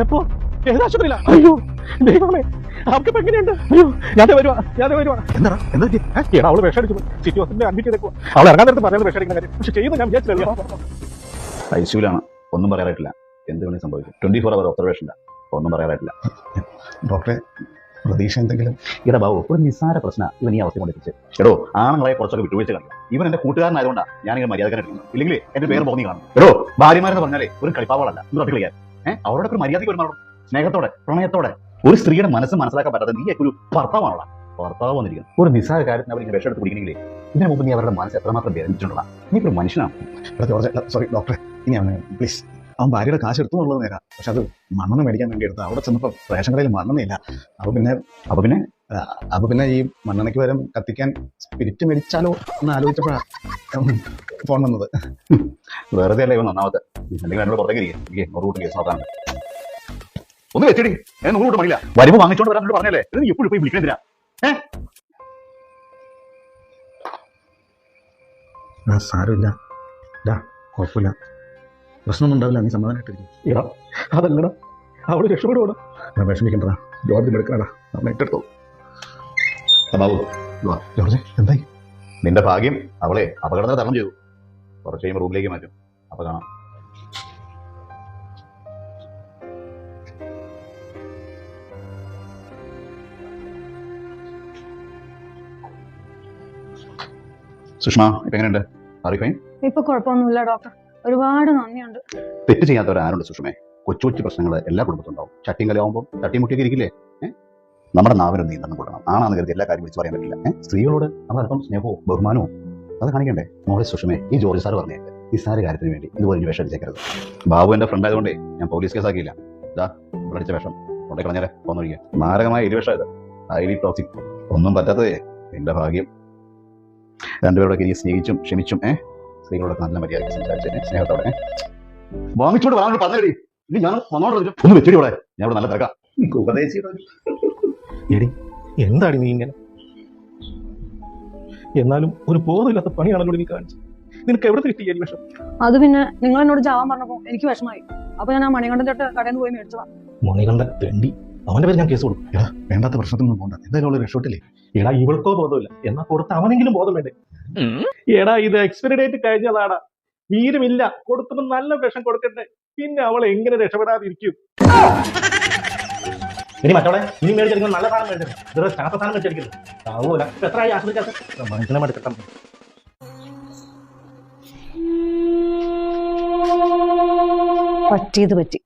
എപ്പോ ഏതാശുപത്രിയില്ല അയ്യോ. ദൈവമേ അവർക്ക് എങ്ങനെയുണ്ട്? അയ്യോ. ഞാൻ വരുവാ ഞാൻ വരുവാ. എന്താ എന്താ പറ്റി? അവൾ വിഷം അടിച്ചു സിറ്റി ഹോസ്പിറ്റലിൽ അഡ്മിറ്റ് ചെയ്തേക്കുവാ. അവൾ ഇറങ്ങാൻ നേരത്തെ പറയുന്നത് വിഷം അടിക്കുന്ന കാര്യം. പക്ഷെ ചെയ്യുന്ന ഞാൻ വിചാരിച്ചില്ല ഐസിയുലാണ് ഒന്നും പറയാറായിട്ടില്ല. എന്ത് വേണേ സംഭവിക്കും. ട്വന്റി ഫോർ അവർ ഒബ്സർവേഷനിലാണ് ഒന്നും പറയാറായിട്ടില്ല. ഡോക്ടറെ പ്രതീക്ഷ എന്തെങ്കിലും? ഇട ബാബു ഒരു നിസ്സാര പ്രശ്നം. ഇവൻ ഈ അവസ്ഥ കൊണ്ടെത്തിച്ച് എടോ ആണുങ്ങളെ കുറച്ചൊക്കെ വിട്ടുവീഴ്ച കാണിക്കും. ഇവൻ എന്റെ കൂട്ടുകാരനായതുകൊണ്ടാണ് ഞാനിങ്ങനെ മര്യാദക്കാരായിട്ട് ഇല്ലെങ്കിൽ എന്റെ പേര് പോകുന്ന കാണും. എടോ ഭാര്യമാരെന്ന് പറഞ്ഞാലേ ഒരു കളിപ്പാവളല്ല. ഇത് കളിക്കാൻ ഏഹ് അവരോടൊക്കെ ഒരു മര്യാദയ്ക്ക് വരുന്നവരോട് സ്നേഹത്തോടെ പ്രണയത്തോടെ. ഒരു സ്ത്രീയുടെ മനസ്സ് മനസ്സിലാക്കാൻ പറ്റാതെ നീ ഒരു ഭർത്താവാണോ ഭർത്താവ് വന്നിരിക്കുന്നു. ഒരു നിസ്സാര കാര്യത്തിന് അവർ ഇങ്ങനെ വിഷമെടുത്ത് കുടിക്കണെങ്കിൽ ഇതിനു മുമ്പ് നീ അവരുടെ മനസ്സ് എത്രമാത്രം വേദനിച്ചിട്ടുള്ള നീ ഒരു മനുഷ്യനാണ്? ജോർജ് സോറി ഡോക്ടറെ ഇനി അവന് പ്ലീസ് അവൻ ഭാര്യയുടെ കാശ് എടുത്തു എന്നുള്ളത് നേരാ. പക്ഷെ അത് മണ്ണെന്ന് മേടിക്കാൻ വേണ്ടി എടുത്ത അവിടെ ചെന്നപ്പോൾ റേഷൻ കടയിൽ മണ്ണെണ്ണയില്ല. അപ്പൊ പിന്നെ അപ്പൊ പിന്നെ? അപ്പൊ പിന്നെ ഈ മണ്ണെണ്ണയ്ക്ക് പകരം കത്തിക്കാൻ സ്പിരിറ്റ് മേടിച്ചാലോ എന്ന് ആലോചിച്ചപ്പോഴാണ് ഫോൺ വന്നത്. വെറുതെ അല്ലേ ഇവൻ നന്നാമത്തെ എന്തെങ്കിലും എന്നോട് പുറത്തേക്ക് ഇരിക്കും. എനിക്ക് നൂറ് കൂട്ട് കേസ് നോക്കാൻ ഒന്ന് വെച്ചിടി ഞാൻ നൂറ് കൂട്ട് മണിയില്ല വരുമ്പോ വാങ്ങിച്ചോണ്ട് വരാൻ എന്നോട് പറഞ്ഞല്ലേ? ഇത് നീ എപ്പോഴും പോയി വിളിക്കണെന്തിനാ ആ, സാരമില്ല. ഇല്ല കുഴപ്പമില്ല. പ്രശ്നമൊന്നും ഉണ്ടാവില്ല നീ സമാധാനമായിട്ടിരിക്കും. അതല്ലടാ. അവൾ രക്ഷപ്പെടുവാണ് ഞാൻ വിഷമിക്കണ്ടടാ. ജോർജ് എടുക്കണടാ അവനെ ഏറ്റെടുത്തു ബാബു ജോർജ് എന്തായി? നിന്റെ ഭാഗ്യം അവളെ അപകടത്തിൽ തരണം ചെയ്തു. കുറച്ച് കഴിയുമ്പോൾ റൂമിലേക്ക് മാറ്റും. അപ്പൊ കാണാം. സുഷ്മ ഇപ്പൊ എങ്ങനെയുണ്ട്? ഇപ്പൊ കുഴപ്പമൊന്നുമില്ല ഡോക്ടർ ഒരുപാട് നന്ദിയുണ്ട്. തെറ്റ് ചെയ്യാത്തവരാരുണ്ട് സുഷമേ? കൊച്ചു കൊച്ചു പ്രശ്നങ്ങൾ എല്ലാ കുടുംബത്തും ഉണ്ടാവും. ചട്ടിയും കലയാവുമ്പോൾ തട്ടിമുട്ടിയൊക്കെ ഇരിക്കില്ലേ? നമ്മുടെ നാവിനും നിയന്ത്രണം കൊടുക്കണം. ആണാന്ന് കരുതി എല്ലാ കാര്യം വിളിച്ചു പറയാൻ പറ്റില്ല. സ്ത്രീകളോട് നമ്മൾ അല്പം സ്നേഹവും ബഹുമാനവും അത് കാണിക്കണ്ടേ? മോളെ സുഷമേ ഈ ജോർജ് സാർ പറഞ്ഞേ നിസ്സാര കാര്യത്തിന് വേണ്ടി ഇതുപോലെ ഒരു വിഷം അടിച്ചേക്കരുത്. ബാബു എന്റെ ഫ്രണ്ട് ആയതുകൊണ്ടേ ഞാൻ പോലീസ് കേസാക്കിയില്ല ഇതാ ഇവിടെ അടിച്ച വിഷം. കൊണ്ടേ കളഞ്ഞേരെ പോന്നൊഴിക്കുക മാരകമായ ഇരുവിഷം ഇത്. ഹൈലി ടോക്സിക് ഒന്നും പറ്റാത്തതേ. എന്റെ ഭാഗ്യം. രണ്ടുപേരോടൊക്കെ ഇനി സ്നേഹിച്ചും ക്ഷമിച്ചും ഏഹ് സ്ത്രീകളോടൊക്കെ നല്ല മര്യാദ സംസാരിച്ചേ സ്നേഹത്തോടെ വാങ്ങിച്ചോട്ട് വരാൻ പറഞ്ഞടി. ഇനി ഞാൻ വന്നോണ്ട്. ഒന്ന് വെച്ചടി ഇവിടെ. ഞാൻ ഇവിടെ നല്ല തിരക്കാം. എടി. എന്താടി നീ ഇങ്ങനെ? എന്നാലും ഒരു ബോധമില്ലാത്ത പണിയാണല്ലോ നീ കാണിച്ചത്. നിനക്ക് എവിടെ കിട്ടി ഈ വിഷം? അത് പിന്നെ നിങ്ങൾ എന്നോട് ജാവാൻ പറഞ്ഞപ്പോ എനിക്ക് വിഷമായി. അപ്പൊ ഞാൻ ആ മണികണ്ഠൻ തൊട്ട് കടയിൽ നിന്ന് പോയി മേടിച്ചതാ. മണികണ്ഠൻ തെണ്ടി. അവന്റെ പേര് ഞാൻ കേസ് കൊടുക്കും. എടാ വേണ്ടാത്ത പ്രശ്നത്തിനൊന്നും പോകണ്ട എന്തായാലും അവൾ രക്ഷപ്പെട്ടില്ലേ എടാ ഇവൾക്കോ ബോധമില്ല. എന്നാ കൊടുത്ത അവനെങ്കിലും ബോധം വേണ്ടേ എടാ ഇത് എക്സ്പയറി ഡേറ്റ് കഴിഞ്ഞതാടാ. വീരമില്ല. കൊടുത്തപ്പോ നല്ല വിഷം കൊടുക്കട്ടെ. പിന്നെ അവൾ എങ്ങനെ രക്ഷപ്പെടാതിരിക്കും? ഇനി മറ്റവളെ ഇനി മേടിച്ചെടുക്കുന്ന നല്ല സാധനം മേടിച്ചത് ഇതൊരു ചാത്ത സാധനം മേടിച്ചെടുക്കരുത് ആവൂല. എത്ര ആയി ആശ്രയിക്കാത്ത മനുഷ്യനെ എടുക്കട്ടെ പറ്റിയത് പറ്റി.